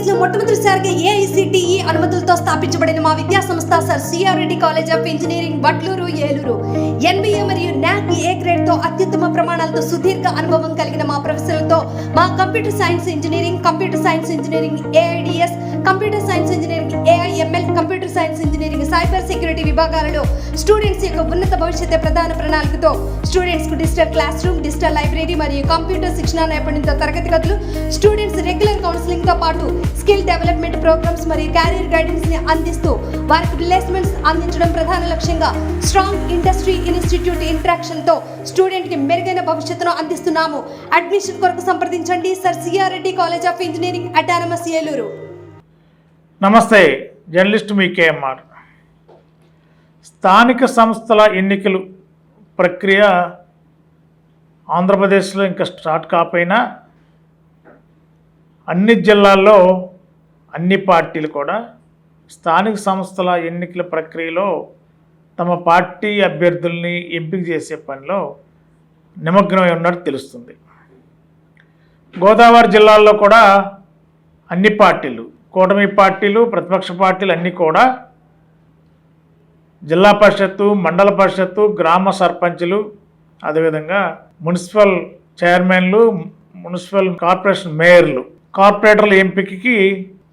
ఆంధ్రప్రదేశ్లో మొట్టమొదటిసారిగా ఏఐసిటిఈ అనుమతులతో స్థాపించబడిన మా విద్యా సంస్థ sir CR Reddy college of engineering Vatluru Eluru. NBA మరియు నాక్ ఏ గ్రేడ్తో అత్యుత్తమ ప్రమాణాలతో సుదీర్ఘ అనుభవం కలిగిన మా ప్రొఫెసర్లతో మా computer science engineering computer science engineering AIDS computer science engineering AIML computer science engineering cyber security విభాగాలలో స్టూడెంట్స్ యొక్క ఉన్నత భవిష్యత్తు ప్రధాన ప్రణాళికతో స్టూడెంట్స్కు digital class room digital library మరియు కంప్యూటర్ శిక్షణ నైపుణ్యంతో తరగతి గదులు స్టూడెంట్స్ రెగ్యులర్ కౌన్సిలింగ్తో పాటు స్కిల్ డెవలప్మెంట్ ప్రోగ్రామ్స్ మరియు క్యారియర్ గైడెన్స్ని అందిస్తూ వారికి ప్లేస్మెంట్స్ అందించడం ప్రధాన లక్ష్యంగా స్ట్రాంగ్ ఇండస్ట్రీ ఇన్స్టిట్యూట్ ఇంట్రాక్షన్తో స్టూడెంట్కి మెరుగైన భవిష్యత్తును అందిస్తున్నాము. అడ్మిషన్ కొరకు సంప్రదించండి. Sir CR Reddy college of engineering autonomous Eluru. నమస్తే. జర్నలిస్ట్ మీ కేఎంఆర్ స్థానిక సంస్థల ఎన్నికలు ప్రక్రియ ఆంధ్రప్రదేశ్లో ఇంకా స్టార్ట్ కాకపోయినా అన్ని జిల్లాల్లో అన్ని పార్టీలు కూడా స్థానిక సంస్థల ఎన్నికల ప్రక్రియలో తమ పార్టీ అభ్యర్థుల్ని ఎంపిక చేసే పనిలో నిమగ్నమై ఉన్నట్టు తెలుస్తుంది. గోదావరి జిల్లాల్లో కూడా అన్ని పార్టీలు కూటమి పార్టీలు ప్రతిపక్ష పార్టీలు అన్నీ కూడా జిల్లా పరిషత్తు మండల పరిషత్తు గ్రామ సర్పంచులు అదేవిధంగా మున్సిపల్ చైర్మన్లు మున్సిపల్ కార్పొరేషన్ మేయర్లు కార్పొరేటర్ల ఎంపికకి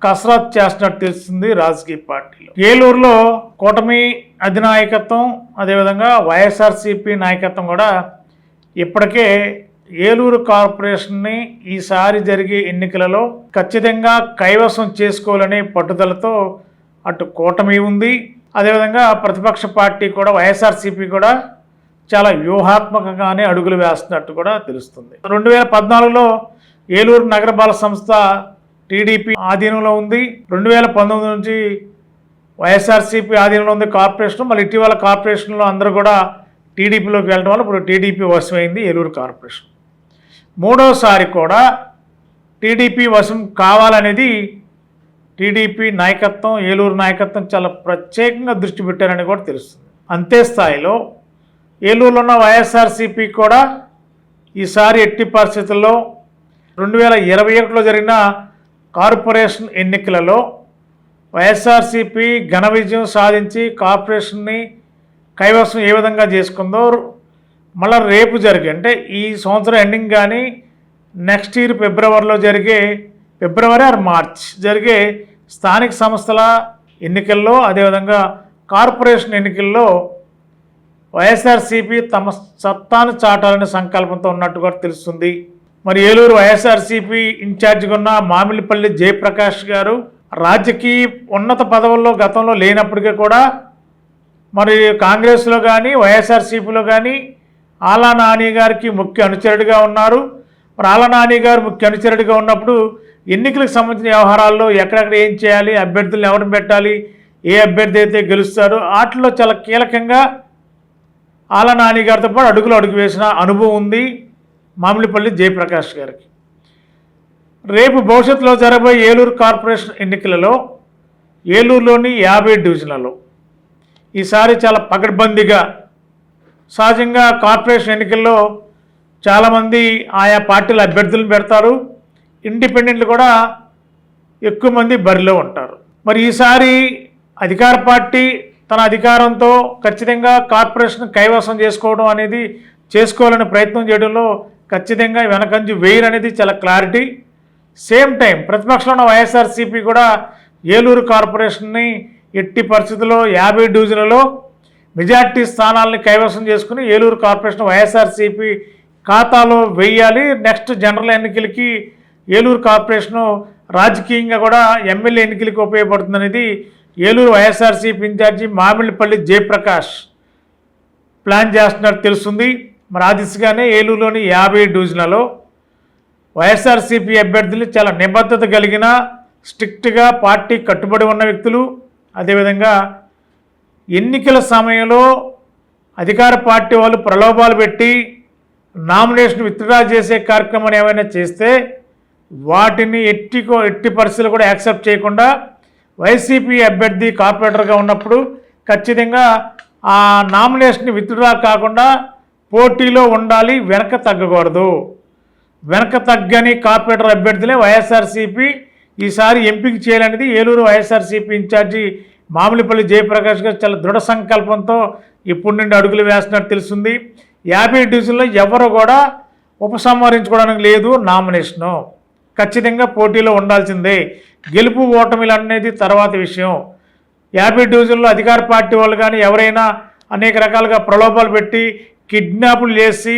కసరత్ చేస్తున్నట్టు తెలుస్తుంది రాజకీయ పార్టీలు. ఏలూరులో కూటమి అధినాయకత్వం అదేవిధంగా వైఎస్ఆర్సీపీ నాయకత్వం కూడా ఇప్పటికే ఏలూరు కార్పొరేషన్ని ఈసారి జరిగే ఎన్నికలలో ఖచ్చితంగా కైవసం చేసుకోవాలనే పట్టుదలతో అటు కూటమి ఉంది. అదేవిధంగా ప్రతిపక్ష పార్టీ కూడా వైఎస్ఆర్సీపీ కూడా చాలా వ్యూహాత్మకంగానే అడుగులు వేస్తున్నట్టు కూడా తెలుస్తుంది. రెండు వేల పద్నాలుగులో ఏలూరు నగరపాలక సంస్థ టీడీపీ ఆధీనంలో ఉంది. రెండు వేల పంతొమ్మిది నుంచి వైఎస్ఆర్సీపీ ఆధీనంలో ఉంది కార్పొరేషన్. మళ్ళీ ఇటీవల కార్పొరేషన్లో అందరూ కూడా టీడీపీలోకి వెళ్ళడం వల్ల ఇప్పుడు టీడీపీ వశమైంది ఏలూరు కార్పొరేషన్. మూడోసారి కూడా టీడీపీ వశం కావాలనేది టీడీపీ నాయకత్వం ఏలూరు నాయకత్వం చాలా ప్రత్యేకంగా దృష్టి పెట్టారని కూడా తెలుస్తుంది. అంతే స్థాయిలో ఏలూరులో ఉన్న వైఎస్ఆర్సీపీ కూడా ఈసారి ఎట్టి పరిస్థితుల్లో రెండు వేల ఇరవై ఒకటిలో జరిగిన కార్పొరేషన్ ఎన్నికలలో వైఎస్ఆర్సీపీ ఘన విజయం సాధించి కార్పొరేషన్ని కైవసం ఏ విధంగా చేసుకుందో మళ్ళీ రేపు జరిగే అంటే ఈ సంవత్సరం ఎండింగ్ కానీ నెక్స్ట్ ఇయర్ ఫిబ్రవరిలో జరిగే ఫిబ్రవరి ఆర్ మార్చ్ జరిగే స్థానిక సంస్థల ఎన్నికల్లో అదేవిధంగా కార్పొరేషన్ ఎన్నికల్లో వైఎస్ఆర్సీపీ తమ సత్తాను చాటాలనే సంకల్పంతో ఉన్నట్టు కూడా తెలుస్తుంది. మరి ఏలూరు వైఎస్ఆర్సీపీ ఇన్ఛార్జిగా ఉన్న మామిడిపల్లి జయప్రకాష్ గారు రాజకీయ ఉన్నత పదవుల్లో గతంలో లేనప్పటికీ కూడా మరి కాంగ్రెస్లో కానీ వైఎస్ఆర్సీపీలో కానీ ఆలా నాని గారికి ముఖ్య అనుచరుడిగా ఉన్నారు. మరి ఆలా నాని గారు ముఖ్య అనుచరుడిగా ఉన్నప్పుడు ఎన్నికలకు సంబంధించిన వ్యవహారాల్లో ఎక్కడెక్కడ ఏం చేయాలి అభ్యర్థులను ఎవరిని పెట్టాలి ఏ అభ్యర్థి అయితే గెలుస్తారో వాటిలో చాలా కీలకంగా ఆల నాని గారితో పాటు అడుగులు అడుగు వేసిన అనుభవం ఉంది. మామిడిపల్లి జయప్రకాష్ గారికి. రేపు భవిష్యత్తులో జరగబోయే ఏలూరు కార్పొరేషన్ ఎన్నికలలో ఏలూరులోని యాభై డివిజన్లలో ఈసారి చాలా పకడ్బందీగా సహజంగా కార్పొరేషన్ ఎన్నికల్లో చాలామంది ఆయా పార్టీల అభ్యర్థులను పెడతారు. ఇండిపెండెంట్లు కూడా ఎక్కువ మంది బరిలో ఉంటారు. మరి ఈసారి అధికార పార్టీ తన అధికారంతో ఖచ్చితంగా కార్పొరేషన్ కైవసం చేసుకోవడం అనేది చేసుకోవాలని ప్రయత్నం చేయడంలో ఖచ్చితంగా వెనకంజు వేయరు అనేది చాలా క్లారిటీ సేమ్ టైం ప్రతిపక్షంలో ఉన్న వైఎస్ఆర్సీపీ కూడా ఏలూరు కార్పొరేషన్ని ఎట్టి పరిస్థితుల్లో యాభై డివిజన్లలో మెజార్టీ స్థానాలని కైవసం చేసుకుని ఏలూరు కార్పొరేషన్ వైఎస్ఆర్సీపీ ఖాతాలో వెయ్యాలి నెక్స్ట్ జనరల్ ఎన్నికలకి ఏలూరు కార్పొరేషను రాజకీయంగా కూడా ఎమ్మెల్యే ఎన్నికలకు ఉపయోగపడుతుందనేది ఏలూరు వైఎస్ఆర్సీపీ ఇన్ఛార్జి మామిళ్ళపల్లి జయప్రకాష్ ప్లాన్ చేస్తున్నట్టు తెలుస్తుంది. మరి ఆ దిశగానే ఏలూరులోని యాభై డివిజన్లలో వైఎస్ఆర్సీపీ అభ్యర్థులు చాలా నిబద్ధత కలిగిన స్ట్రిక్ట్గా పార్టీ కట్టుబడి ఉన్న వ్యక్తులు. అదేవిధంగా ఎన్నికల సమయంలో అధికార పార్టీ వాళ్ళు ప్రలోభాలు పెట్టి నామినేషన్ విత్డ్రా చేసే కార్యక్రమం ఏమైనా చేస్తే వాటిని ఎట్టికో ఎట్టి పరిస్థితులు కూడా యాక్సెప్ట్ చేయకుండా వైసీపీ అభ్యర్థి కార్పొరేటర్గా ఉన్నప్పుడు ఖచ్చితంగా ఆ నామినేషన్ విత్డ్రా కాకుండా పోటీలో ఉండాలి వెనక తగ్గకూడదు. వెనక తగ్గని కార్పొరేటర్ అభ్యర్థులే వైఎస్ఆర్సీపీ ఈసారి ఎంపిక చేయాలనేది ఏలూరు వైఎస్ఆర్సీపీ ఇన్ఛార్జి మామిలిపల్లి జయప్రకాష్ గారు చాలా దృఢ సంకల్పంతో ఇప్పటి నుండి అడుగులు వేస్తున్నట్టు తెలుస్తుంది. యాభై డివిజన్లో ఎవరు కూడా ఉపసంహరించుకోవడానికి లేదు నామినేషను. ఖచ్చితంగా పోటీలో ఉండాల్సిందే. గెలుపు ఓటమిలు అనేది తర్వాత విషయం. యాభై డివిజన్లో అధికార పార్టీ వాళ్ళు కానీ ఎవరైనా అనేక రకాలుగా ప్రలోభాలు పెట్టి కిడ్నాపులు చేసి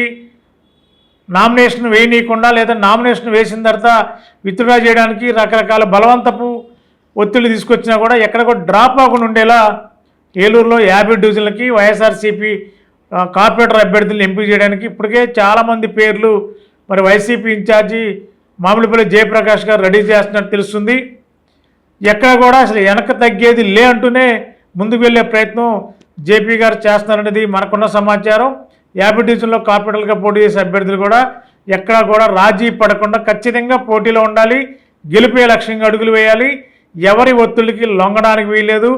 నామినేషన్ వేయనీయకుండా లేదా నామినేషన్ వేసిన తర్వాత విత్డ్రా చేయడానికి రకరకాల బలవంతపు ఒత్తిడి తీసుకొచ్చినా కూడా ఎక్కడ కూడా డ్రాప్ అవ్వకుండా ఉండేలా ఏలూరులో యాభై డివిజన్లకి వైఎస్ఆర్సీపీ కార్పొరేటర్ అభ్యర్థులను ఎంపిక చేయడానికి ఇప్పటికే చాలామంది పేర్లు మరి వైసీపీ ఇన్ఛార్జి మామిడిపల్లి జయప్రకాష్ గారు రెడీ చేస్తున్నట్టు తెలుస్తుంది. ఎక్కడ కూడా అసలు వెనక తగ్గేది లే అంటూనే ముందుకు వెళ్ళే ప్రయత్నం జేపీ గారు చేస్తున్నారనేది మనకున్న సమాచారం. యాభై డివిజన్లో కార్పొరేటర్గా పోటీ చేసే అభ్యర్థులు కూడా ఎక్కడా కూడా రాజీ పడకుండా ఖచ్చితంగా పోటీలో ఉండాలి గెలిపే లక్ష్యంగా అడుగులు వేయాలి. ఎవరి ఒత్తిడికి లొంగడానికి వీల్లేదు.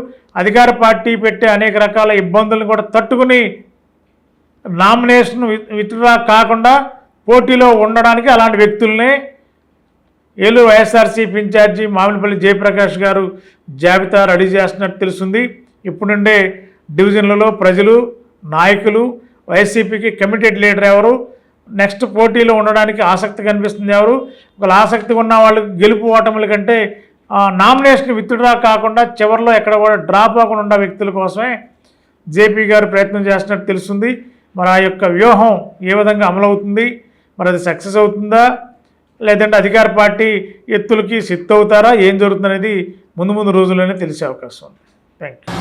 అధికార పార్టీ పెట్టే అనేక రకాల ఇబ్బందులను కూడా తట్టుకుని నామినేషన్ విత్డ్రా కాకుండా పోటీలో ఉండడానికి అలాంటి వ్యక్తుల్నే Eluru YSRCP in charge Mamidipalli Jayaprakash garu జాబితా రెడీ చేస్తున్నట్టు తెలుస్తుంది. ఇప్పుడు నుండే డివిజన్లలో ప్రజలు నాయకులు వైసీపీకి కమిటెడ్ లీడర్ ఎవరు? నెక్స్ట్ పోటీలో ఉండడానికి ఆసక్తి కనిపిస్తుంది ఎవరు? ఒకవేళ ఆసక్తి ఉన్న వాళ్ళు గెలుపు ఓటముల కంటే నామినేషన్ విత్డ్రా కాకుండా చివరిలో ఎక్కడ కూడా డ్రాప్ అవ్వకుండా ఉన్న వ్యక్తుల కోసమే జేపీ గారు ప్రయత్నం చేస్తున్నట్టు తెలుస్తుంది. మరి ఆ యొక్క వ్యూహం ఏ విధంగా అమలవుతుంది? మరి అది సక్సెస్ అవుతుందా? లేదంటే అధికార పార్టీ ఎత్తులకి సిద్ధ అవుతారా? ఏం జరుగుతుందనేది ముందు ముందు రోజుల్లోనే తెలిసే అవకాశం ఉంది. Thank you